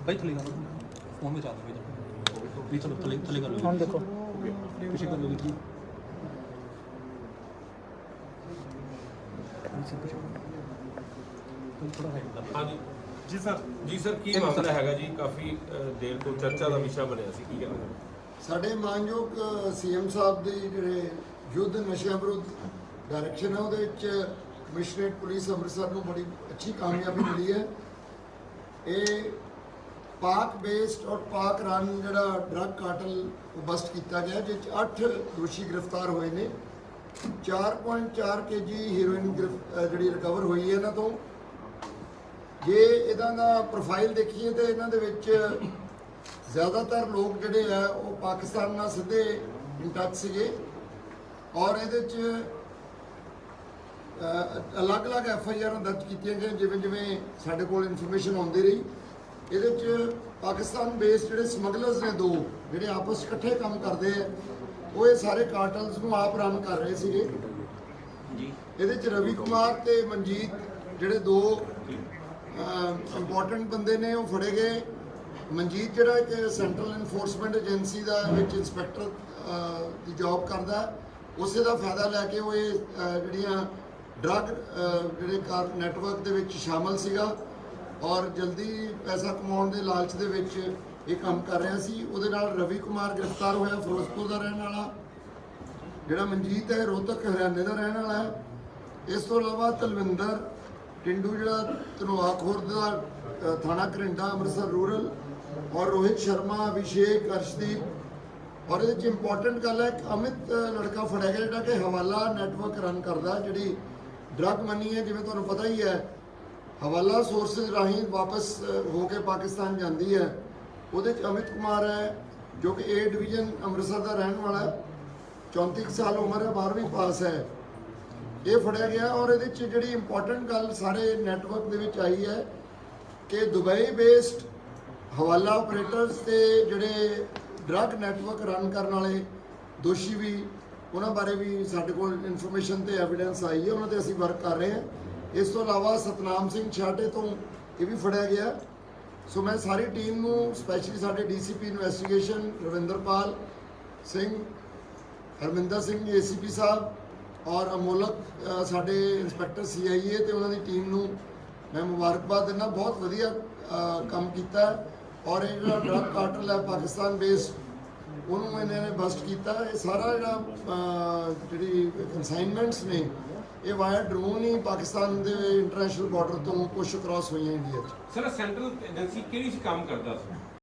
ਬਈ ਥਲੇ ਗੱਲ ਫੋਨ ਵਿੱਚ ਆ ਦੇ ਵੀ ਚਲੋ ਥਲੇ ਥਲੇ ਕਰ ਲਓ ਹੁਣ ਦੇਖੋ। ਪਿੱਛੇ ਕਰ ਲਓ ਜੀ ਪਿੱਛੇ ਪਿੱਛੇ। ਥੋੜਾ ਹੈ ਹਾਂਜੀ। ਜੀ ਸਰ। ਜੀ ਸਰ ਕੀ ਮਾਮਲਾ ਹੈਗਾ ਜੀ? ਕਾਫੀ ਦੇਰ ਤੋਂ ਚਰਚਾ ਦਾ ਵਿਸ਼ਾ ਬਣਿਆ ਸੀ ਕੀ ਕਹਿਣਾ ਸਾਡੇ ਮਾਨਯੋਗ ਸੀਐਮ ਸਾਹਿਬ ਦੇ ਜਿਹੜੇ ਯੁੱਧ ਨਸ਼ਿਆਂ ਵਿਰੁੱਧ ਡਾਇਰੈਕਸ਼ਨ ਹੈ ਉਹਦੇ ਵਿੱਚ ਕਮਿਸ਼ਨਰੇਟ ਪੁਲਿਸ ਅੰਮ੍ਰਿਤਸਰ ਨੂੰ ਬੜੀ ਅੱਛੀ ਕਾਮਯਾਬੀ ਮਿਲੀ ਹੈ। ਇਹ ਪਾਕ ਬੇਸਡ ਔਰ ਪਾਕ ਰਨ ਜਿਹੜਾ ਡਰੱਗ ਕਾਰਟਲ ਉਹ ਬਸਟ ਕੀਤਾ ਗਿਆ ਜਿਸ 'ਚ 8 ਦੋਸ਼ੀ ਗ੍ਰਿਫਤਾਰ ਹੋਏ ਨੇ। 4.4 ਕੇਜੀ ਹੀਰੋਇਨ ਜਿਹੜੀ ਰਿਕਵਰ ਹੋਈ ਹੈ ਇਹਨਾਂ ਤੋਂ। ਜੇ ਇਹਨਾਂ ਦਾ ਪ੍ਰੋਫਾਈਲ ਦੇਖੀਏ ਤੇ ਇਹਨਾਂ ਦੇ ਵਿੱਚ ਜ਼ਿਆਦਾਤਰ ਲੋਕ ਜਿਹੜੇ ਆ ਉਹ ਪਾਕਿਸਤਾਨ ਨਾਲ ਸਿੱਧੇ ਇਨ ਟੱਚ ਸੀਗੇ। ਔਰ ਇਹਦੇ ਚ ਅਲੱਗ-ਅਲੱਗ ਐਫ ਆਈ ਆਰ ਦਰਜ ਕੀਤੀਆਂ ਗਈਆਂ ਜਿਵੇਂ ਜਿਵੇਂ ਸਾਡੇ ਕੋਲ ਇਨਫੋਰਮੇਸ਼ਨ ਆਉਂਦੀ ਰਹੀ। ਇਹਦੇ ਚ ਪਾਕਿਸਤਾਨ ਬੇਸਡ ਜਿਹੜੇ ਸਮਗਲਰਸ ਨੇ ਦੋ ਜਿਹੜੇ ਆਪਸ ਇਕੱਠੇ ਕੰਮ ਕਰਦੇ ਆ ਉਹ ਇਹ ਸਾਰੇ ਕਾਰਟਲਸ ਨੂੰ ਆਪ ਰਨ ਕਰ ਰਹੇ ਸੀਗੇ। ਜੀ। ਇਹਦੇ ਚ ਰਵੀ ਕੁਮਾਰ ਤੇ ਮਨਜੀਤ ਜਿਹੜੇ ਦੋ ਇੰਪੋਰਟੈਂਟ ਬੰਦੇ ਨੇ, ਉਹ ਫੜੇ ਗਏ। ਮਨਜੀਤ ਜਿਹੜਾ ਇੱਕ ਸੈਂਟਰਲ ਇਨਫੋਰਸਮੈਂਟ ਏਜੰਸੀ ਦਾ ਵਿੱਚ ਇੰਸਪੈਕਟਰ ਦੀ ਜੌਬ ਕਰਦਾ, ਉਸੇ ਦਾ ਫਾਇਦਾ ਲੈ ਕੇ ਉਹ ਇਹ ਜਿਹੜੀਆਂ ਡਰੱਗ ਜਿਹੜੇ ਕਾਰ ਨੈਟਵਰਕ ਦੇ ਵਿੱਚ ਸ਼ਾਮਲ ਸੀਗਾ ਔਰ ਜਲਦੀ ਪੈਸਾ ਕਮਾਉਣ ਦੇ ਲਾਲਚ ਦੇ ਵਿੱਚ ਇਹ ਕੰਮ ਕਰ ਰਿਹਾ ਸੀ। ਉਹਦੇ ਨਾਲ ਰਵੀ ਕੁਮਾਰ ਗ੍ਰਿਫਤਾਰ ਹੋਇਆ, ਫਿਰੋਜ਼ਪੁਰ ਦਾ ਰਹਿਣ ਵਾਲਾ। ਜਿਹੜਾ ਮਨਜੀਤ ਹੈ, ਰੋਹਤਕ ਹਰਿਆਣੇ ਦਾ ਰਹਿਣ ਵਾਲਾ ਹੈ। ਇਸ ਤੋਂ ਇਲਾਵਾ ਤਲਵਿੰਦਰ ਟਿੰਡੂ ਜਿਹੜਾ ਧਨੋਆ ਖੁਰਦ ਦਾ ਥਾਣਾ ਕਰਿੰਡਾ ਅੰਮ੍ਰਿਤਸਰ ਰੂਰਲ ਔਰ ਰੋਹਿਤ ਸ਼ਰਮਾ, ਅਭਿਸ਼ੇਕ, ਅਰਸ਼ਦੀਪ ਔਰ ਇਹਦੇ ਚ ਇੰਪੋਰਟੈਂਟ ਗੱਲ ਹੈ ਕਿ ਅਮਿਤ ਲੜਕਾ ਫੜਿਆ ਗਿਆ ਜਿਹੜਾ ਕਿ ਹਵਾਲਾ ਨੈਟਵਰਕ ਰਨ ਕਰਦਾ, ਜਿਹੜੀ ਡਰੱਗ ਮਨੀ ਹੈ, ਜਿਵੇਂ ਤੁਹਾਨੂੰ ਪਤਾ ਹੀ ਹੈ, ਹਵਾਲਾ ਸੋਰਸਸ ਰਾਹੀਂ ਵਾਪਸ ਹੋ ਕੇ ਪਾਕਿਸਤਾਨ ਜਾਂਦੀ ਹੈ। ਉਹਦੇ ਚ ਅਮਿਤ ਕੁਮਾਰ ਹੈ, ਜੋ ਕਿ ਏ ਡਿਵੀਜ਼ਨ ਅੰਮ੍ਰਿਤਸਰ ਦਾ ਰਹਿਣ ਵਾਲਾ ਹੈ। 34 ਕੁ ਸਾਲ ਉਮਰ ਹੈ 12ਵੀਂ ਪਾਸ ਹੈ। ਇਹ ਫੜਿਆ ਗਿਆ ਔਰ ਇਹਦੇ ਚ ਜਿਹੜੀ ਇੰਪੋਰਟੈਂਟ ਗੱਲ ਸਾਰੇ ਨੈਟਵਰਕ ਦੇ ਵਿੱਚ ਆਈ ਹੈ ਕਿ ਦੁਬਈ ਬੇਸਡ ਹਵਾਲਾ ਆਪਰੇਟਰਸ ਤੇ ਜਿਹੜੇ ਡਰੱਗ ਨੈਟਵਰਕ ਰਨ ਕਰਨ ਵਾਲੇ ਦੋਸ਼ੀ ਵੀ, ਉਹਨਾਂ ਬਾਰੇ ਵੀ ਸਾਡੇ ਕੋਲ ਇਨਫੋਰਮੇਸ਼ਨ ਤੇ ਐਵੀਡੈਂਸ ਆਈ ਹੈ, ਉਹਨਾਂ ਤੇ ਅਸੀਂ ਵਰਕ ਕਰ ਰਹੇ ਹਾਂ। ਇਸ ਤੋਂ ਇਲਾਵਾ ਸਤਨਾਮ ਸਿੰਘ ਛਾਟੇ ਤੋਂ ਇਹ ਵੀ ਫੜਿਆ ਗਿਆ। ਸੋ ਮੈਂ ਸਾਰੀ ਟੀਮ ਨੂੰ ਸਪੈਸ਼ਲੀ ਸਾਡੇ DCP investigation Ravinderpal Singh, Harminder Singh ACP ਸਾਹਿਬ ਔਰ ਅਮੋਲਕ ਸਾਡੇ ਇੰਸਪੈਕਟਰ ਸੀਆਈਏ ਤੇ ਉਹਨਾਂ ਦੀ ਟੀਮ ਨੂੰ ਮੈਂ ਮੁਬਾਰਕਬਾਦ ਦਿੰਦਾ, ਬਹੁਤ ਵਧੀਆ ਕੰਮ ਕੀਤਾ ਔਰ ਇਹ ਜਿਹੜਾ ਡਰੱਗ ਕਾਰਟਲ ਹੈ, ਪਾਕਿਸਤਾਨ ਬੇਸ ਉਹਨੂੰ ਇਹਨਾਂ ਨੇ ਬਸਟ ਕੀਤਾ। ਇਹ ਸਾਰਾ ਜਿਹੜਾ ਜਿਹੜੀ ਕਨਸਾਈਨਮੈਂਟਸ ਨੇ, ਇਹ ਵਾਇਆ ਡਰੋਨ ਹੀ ਪਾਕਿਸਤਾਨ ਦੇ ਇੰਟਰਨੈਸ਼ਨਲ ਬਾਰਡਰ ਤੋਂ ਪੁਸ਼ ਕ੍ਰਾਸ ਹੋਈਆਂ ਇੰਡੀਆ 'ਚ। ਸਰ ਸੈਂਟਰਲ ਏਜੰਸੀ ਕਿਹੜੀ ਚ ਕੰਮ ਕਰਦਾ ਸੀ?